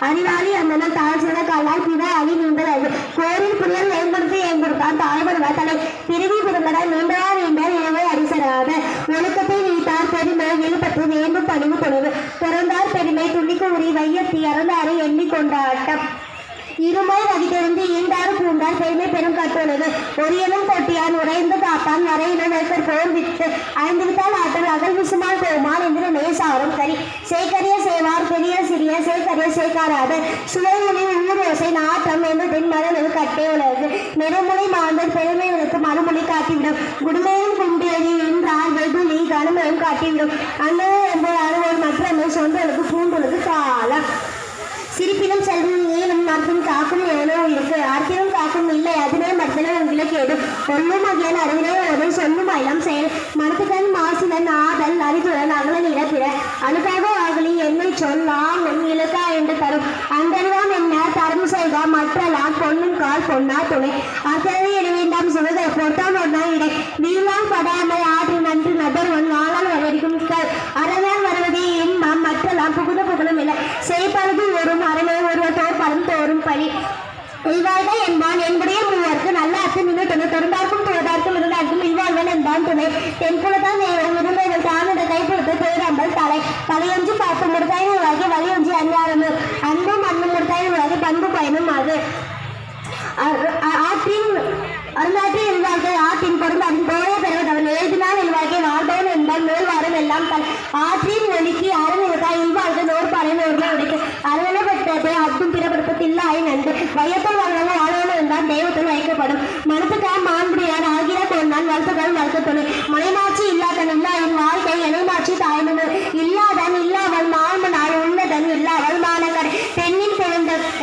அறிவாளி அண்ணன் தாழ் சில பிற அழி நீண்டது கோரில் புயல் ஏற்படுத்தி ஏற்படுத்தான் தாழ்வடுவ தலை பிரிவி பிறந்தட நீண்டா நீண்டால் இளவை அரிசராக. ஒழுக்கத்தை நீத்தார் பெருமை விழுப்பத்து வேண்டும் பணிவு பொழிவு. பிறந்தார் பெருமை துணிக்கு உரி வையத்தி இறந்தாரை எண்ணிக்கொண்டாட்டம் இருமை வகித்திருந்து ஈண்டாறு பூண்டார் பெருமை பெரும் கட்டுள்ளது ஒரியனும் கொட்டியான் உடைந்து காப்பான் வரையினர் வைப்பர் போர் விட்டு ஐந்து விட்டால் ஆற்றல் அகல் விசுமால் கோமான் என்று பெரிய சிறிய சேகரிய சுவையினை ஊரோசை நாட்டம் என்று பின் மரணது கட்டே உலகு. நெருமொழி மாந்தர் பெருமைகளுக்கு மறுமொழி காட்டிவிடும். குடுமையும் குண்டியது என்றால் வெகுளி கனமையும் காட்டிவிடும். அண்ணன் என்பது அறுவர் மற்றமை சொந்தளுக்கு பூண்டுகளுக்கு காலம். சிரிப்பிலும் செல்வம் ஏனும் மரத்தும் காக்கும் ஏனோ இருக்கு ஆர்த்திலும் காக்கும் இல்லை அதிலே மரத்திலே அறிவிலே ஒரு சொல்லும் அயலம் செயல் மனத்துக்கண் மாசிலன் ஆதல் அறிதுடன் அகலன் இழப்பிட அழுக்காக ஆகலி என்னை இழுக்கா என்று தரும் அந்தருவாம் என்ன தரும் செய்கா மற்றலாம் பொன்னும் கால் பொன்னா துணை ஒன்னா இடை படாமல் ஆற்றி நன்று நபர்வன் வருவதே இன்பம் மற்றலாம் புகுத புகழும் இல்லை செய்பழுது ஒரு அரணை ஒருவர் தோற்பரும் தோறும் பழி இவ்வாழ்க என்பான் என்னுடைய இவ்வாழ்வன் என்பான் துணை தென்புலத்தான் இருந்தவர்கள் தானுடைய கைப்படுத்த பேரம்பல் தலை தலையொன்று பார்த்து முடுத்தாய் உலகி வலியொன்று அஞ்சாரமு அன்பும் உலகி பண்பு பயனும் அது. ஆற்றின் அருந்தாற்றி இருந்தார்கள். ஆற்றின் பெறுவதவன் எழுதினால் வாழ்பவன் மேல் வாரம் எல்லாம் தன் ஆற்றின் அரண் இருக்கா இல்வாழ்க்கை உடைக்கு நன்று. என்றால் தெய்வத்தில் வைக்கப்படும். வாழ்த்துக்கள் வளர்த்துக்கள் வளர்க்க இல்லாத மனைமாட்சி என் வாழ்க்கை இணைமாட்சி தாய்மனு இல்லாதன் இல்லாமல் மாமனாய் உள்ளதன் இல்லாமல் மானக்கரை பெண்ணின் பிறந்தக்க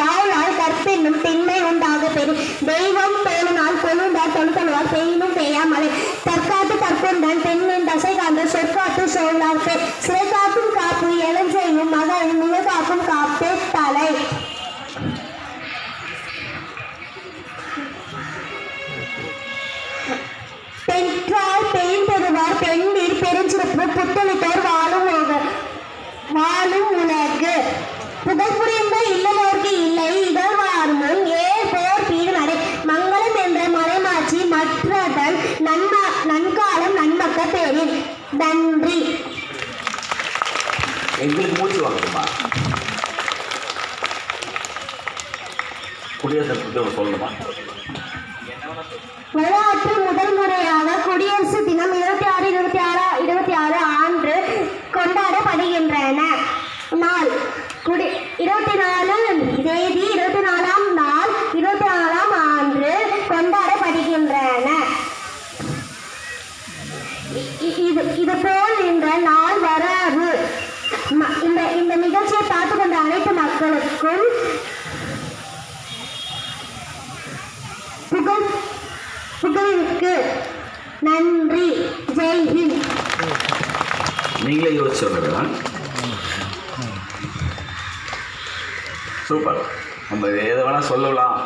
யாழால் கற்பெண்ணும் பெண்மை உண்டாக பெறும். தெய்வம் பேணுனால் கொழுந்தா தொழுத்தழுவார் பெயினும் பெய்யாமலை தற்காத்து தற்கொண்டான் பெண்ணின் தசை காந்த சொற்காத்து சோழாக்கு சிறை காக்கும் காப்பு இளஞ்செய்யும் மகள் மிக காக்கும் காப்பு. நன்றி. எங்களுக்கு மூச்சு வாங்கணுமா? குடியரசு தினம் சொல்லணுமா? வரலாற்று முதல் முறையாக குடியரசு தினம் இருபத்தி ஆறு இருபத்தி ஆறு இருபத்தி ஆறு ஆண்டு கொண்டாடப்படுகின்றன. நாள் குடி இருபத்தி நாலு தேதி இருபத்தி நாலாம் நாள் இருபத்தி நாலாம் ஆண்டு கொண்டாடப்படுகின்றன இ- இ- இது இது போல் இந்த நாள் வராது ம- இந்த நிகழ்ச்சியை பார்த்து கொண்ட அனைத்து மக்களுக்கும் புகழ் புகழுக்கு நன்றி. ஜெய்ஹிந்த் நீங்களே யோசிச்சு சொன்னதுதான் சூப்பர். நம்ம எதை வேணால் சொல்லலாம்.